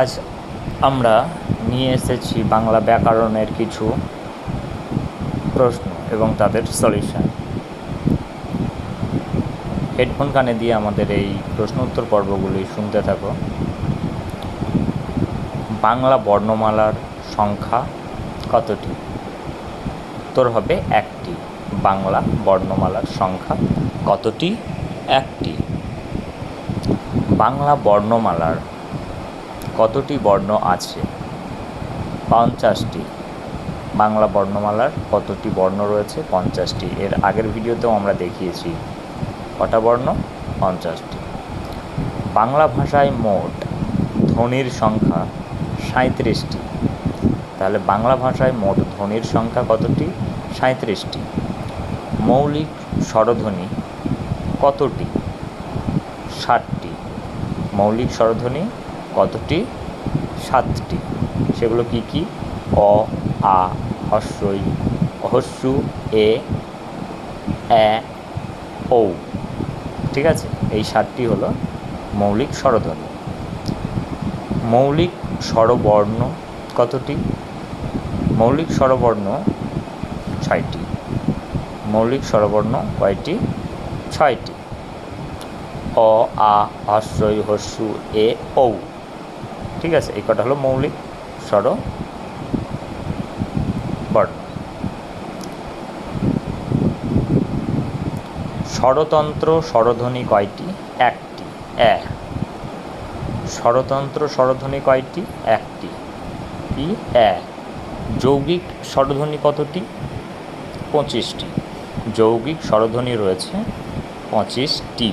আজ আমরা নিয়ে এসেছি বাংলা ব্যাকরণের কিছু প্রশ্ন এবং তাদের সলিউশন হেডফোন কানে দিয়ে আমাদের এই প্রশ্ন উত্তর পর্বগুলি শুনতে থাকো। বাংলা বর্ণমালার সংখ্যা কতটি? উত্তর হবে একটি। বাংলা বর্ণমালার সংখ্যা কতটি? একটি। বাংলা বর্ণমালার কতটি বর্ণ আছে? পঞ্চাশটি। বাংলা বর্ণমালার কতটি বর্ণ রয়েছে? পঞ্চাশটি। এর আগের ভিডিওতেও আমরা দেখিয়েছি কটা বর্ণ? পঞ্চাশটি। বাংলা ভাষায় মোট ধ্বনির সংখ্যা সাঁত্রিশটি তাহলে বাংলা ভাষায় মোট ধ্বনির সংখ্যা কতটি? সাঁত্রিশটি মৌলিক স্বরধ্বনি কতটি? ষাটটি। মৌলিক স্বরধ্বনি কতটি? সাতটি। সেগুলো কি কি? অ, আ হস্যই হস্যু এ এ ও ঠিক আছে? এই সাতটি হলো মৌলিক স্বরধ্বনি। মৌলিক স্বরবর্ণ কতটি? মৌলিক স্বরবর্ণ ছয়টি। মৌলিক স্বরবর্ণ কয়টি? ছয়টি। অ, আ হস্যই হস্যু এ, ঔ। ঠিক আছে, এই কটা হলো মৌলিক, স্বর, বর্ণ। স্বরতন্ত্র স্বরধ্বনি কয়টি? একটি। এ স্বরতন্ত্র স্বরধ্বনি কয়টি? একটি। ই এ যৌগিক স্বরধ্বনি কতটি? পঁচিশটি। যৌগিক স্বরধ্বনি রয়েছে পঁচিশটি।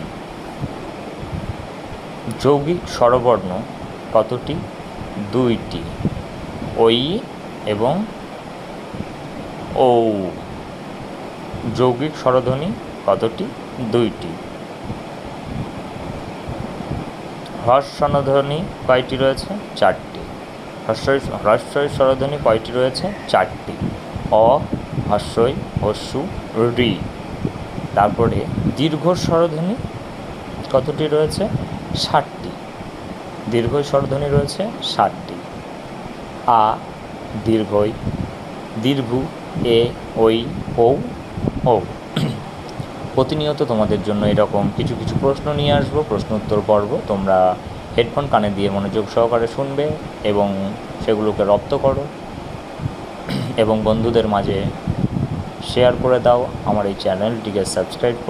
যৌগিক স্বরবর্ণ কতটি? দুইটি। ওই এবং ও যৌগিক স্বরধ্বনি কতটি? দুইটি। হর্ষণধ্বনি কয়টি রয়েছে? চারটি। হর্ষই হ্রস্বই স্বরধ্বনি কয়টি রয়েছে? চারটি। অ হর্ষই হস্যু, রি। তারপরে দীর্ঘ স্বরধ্বনি কতটি রয়েছে? ষাটটি। দীর্ঘ স্বরধ্বনি রয়েছে ষাটটি আ, দীর্ঘই, দীর্ঘ, এ ওই ও ও প্রতিনিয়ত তোমাদের জন্য এরকম কিছু কিছু প্রশ্ন নিয়ে আসব প্রশ্ন উত্তর পর্ব। তোমরা হেডফোন কানে দিয়ে মনোযোগ সহকারে শুনবে এবং সেগুলোকে রপ্ত করো। এবং বন্ধুদের মাঝে শেয়ার করে দাও। আমার এই চ্যানেলটিকে সাবস্ক্রাইব করে